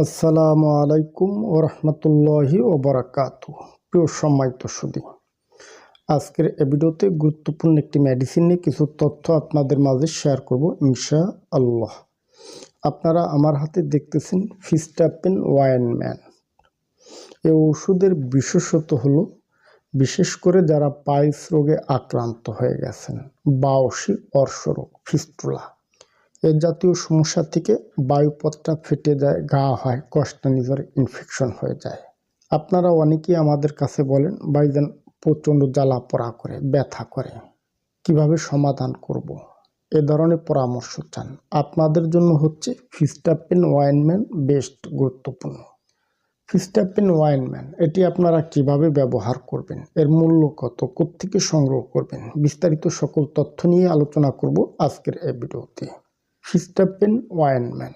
আসসালামু আলাইকুম ও রহমতুল্লাহি ওবরাকাত প্রিয় সম্মানিত সুদী আজকের এ ভিডিওতে গুরুত্বপূর্ণ একটি মেডিসিন নিয়ে কিছু তথ্য আপনাদের মাঝে শেয়ার করব ইনশা আল্লাহ আপনারা আমার হাতে দেখতেছেন ফিস্টাপেন ওয়াইনম্যান এই ওষুধের বিশেষত হলো, বিশেষ করে যারা পাইলস রোগে আক্রান্ত হয়ে গেছেন বাউসি অর্শরোগ, ফিস্টুলা। এ জাতীয় সমস্যা থেকে বায়ুপথটা ফেটে যায়, গা হয় কষ্টানিজর ইনফেকশন হয়ে যায়। আপনারা অনেকেই আমাদের কাছে বলেন বাইজান প্রচণ্ড জ্বালা পোড়া করে, ব্যথা করে। কীভাবে সমাধান করব। এ ধরনের পরামর্শ চান। আপনাদের জন্য হচ্ছে ফিস্টাপিন ওয়াইনম্যান বেস্ট গুরুত্বপূর্ণ। ফিস্টাপিন ওয়াইনম্যান এটি আপনারা কীভাবে ব্যবহার করবেন, এর মূল্য কত, কোত্থেকে সংগ্রহ করবেন, বিস্তারিত সকল তথ্য নিয়ে আলোচনা করব আজকের এই ভিডিওতে। ফিস্টাপেন ওয়াইনম্যান।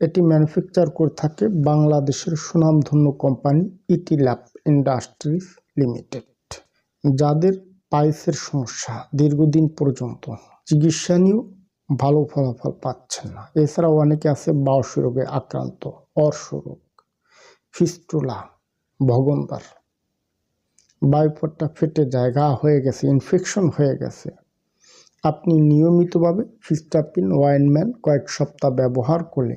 এটি ম্যানুফ্যাকচার করে থাকে বাংলাদেশের সুনামধন্য কোম্পানি ইটিল্যাপ ইন্ডাস্ট্রিজ লিমিটেড, যাদের পাইসের সমস্যা দীর্ঘদিন পর্যন্ত চিকিৎসা নিয়েও ভালো ফলাফল পাচ্ছেন না। এছাড়াও অনেকে আছে বাউস রোগে আক্রান্ত অর্শরোগ ফিস্টুলা ভগন্দার বায়ুপটটা ফেটে যায় ঘা হয়ে গেছে ইনফেকশন হয়ে গেছে। আপনি নিয়মিতভাবে ফিস্টাপিন ওয়াইনম্যান কয়েক সপ্তাহ ব্যবহার করলে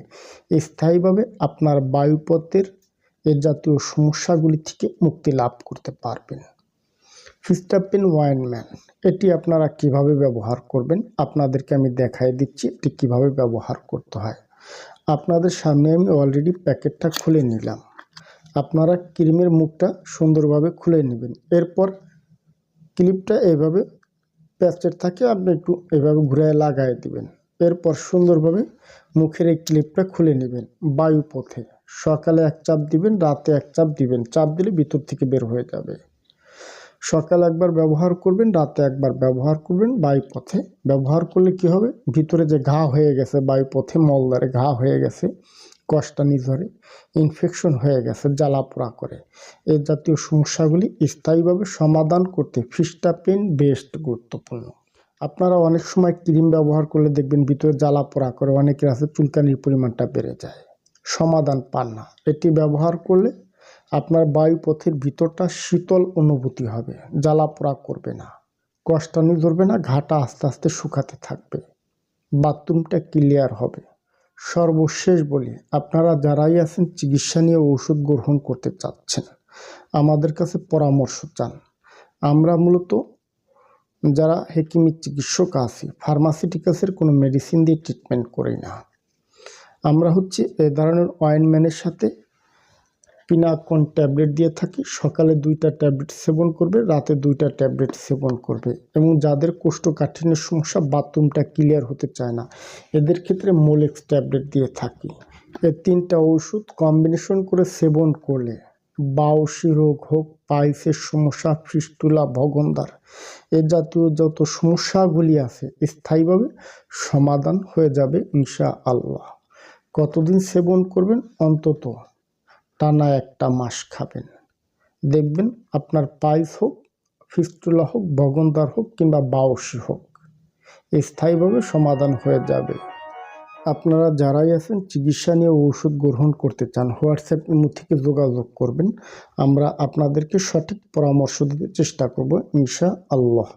স্থায়ীভাবে আপনার বায়ুপথের এ জাতীয় সমস্যাগুলি থেকে মুক্তি লাভ করতে পারবেন। ফিস্টাপিন ওয়াইনম্যান, এটি আপনারা কীভাবে ব্যবহার করবেন আপনাদেরকে আমি দেখাই দিচ্ছি এটি কীভাবে ব্যবহার করতে হয়। আপনাদের সামনে আমি অলরেডি প্যাকেটটা খুলে নিলাম। আপনারা ক্রিমের মুখটা সুন্দরভাবে খুলে নেবেন। এরপর ক্লিপটা এভাবে প্যাচের থাকে, আপনি একটু এভাবে ঘুরে লাগাই দিবেন। এরপর সুন্দরভাবে মুখের এই ক্লিপটা খুলে নেবেন বায়ুপথে। সকালে এক চাপ দিবেন, রাতে এক চাপ দিবেন। চাপ দিলে ভিতর থেকে বের হয়ে যাবে। সকালে একবার ব্যবহার করবেন, রাতে একবার ব্যবহার করবেন বায়ুপথে। ব্যবহার করলে কি হবে? ভিতরে যে ঘা হয়ে গেছে, বায়ুপথে মলদারে ঘা হয়ে গেছে। কষ্টানি ধরে ইনফেকশন হয়ে গেছে জ্বালা পোড়া করে। এই জাতীয় সমস্যাগুলি স্থায়ীভাবে সমাধান করতে ফিস্টাপেন বেস্ট গুরুত্বপূর্ণ। আপনারা অনেক সময় ক্রিম ব্যবহার করলে দেখবেন ভিতরে জ্বালা পোড়া করে, অনেকের আছে চুলকানির পরিমাণটা বেড়ে যায়। সমাধান পান না। এটি ব্যবহার করলে আপনার বায়ুপথের ভিতরটা শীতল অনুভূতি হবে জ্বালা পোড়া করবে না। কষ্টানি ধরবে না, ঘাটা আস্তে আস্তে শুকাতে থাকবে। বাথরুমটা ক্লিয়ার হবে। সর্বশেষ বলি, আপনারা যারাই আছেন চিকিৎসা নিয়ে ওষুধ গ্রহণ করতে চাচ্ছেন, আমাদের কাছে পরামর্শ চান। আমরা মূলত যারা হেকিমির চিকিৎসক আছি, ফার্মাসিউটিক্যালসের কোনো মেডিসিন দিয়ে ট্রিটমেন্ট করি না। আমরা হচ্ছে এ ধরনের অয়েনম্যানের সাথে পিনাকন ট্যাবলেট দিয়ে থাকি, সকালে দুইটা ট্যাবলেট সেবন করবে, রাতে দুইটা ট্যাবলেট সেবন করবে। এবং যাদের কোষ্ঠকাঠিন্যের সমস্যা, বাথরুমটা ক্লিয়ার হতে চায় না, এদের ক্ষেত্রে মোলেক্স ট্যাবলেট দিয়ে থাকি। এই তিনটা ওষুধ কম্বিনেশন করে সেবন করলে বাউসি রোগ হোক পাইসের সমস্যা ফিস্টুলা ভগন্দার, এ জাতীয় যত সমস্যাগুলি আছে, স্থায়ীভাবে সমাধান হয়ে যাবে ইনশা আল্লাহ কতদিন সেবন করবেন? অন্তত টানা একটা মাস খাবেন। দেখবেন আপনার পাইস হোক ফিস্টুলা হোক ভগন্দার হোক কিংবা বাউসি হোক, স্থায়ীভাবে সমাধান হয়ে যাবে। আপনারা যারাই আছেন, চিকিৎসা নিয়ে ওষুধ গ্রহণ করতে চান, হোয়াটসঅ্যাপ ইমো থেকে যোগাযোগ করবেন। আমরা আপনাদেরকে সঠিক পরামর্শ দিতে চেষ্টা করব ইনশা আল্লাহ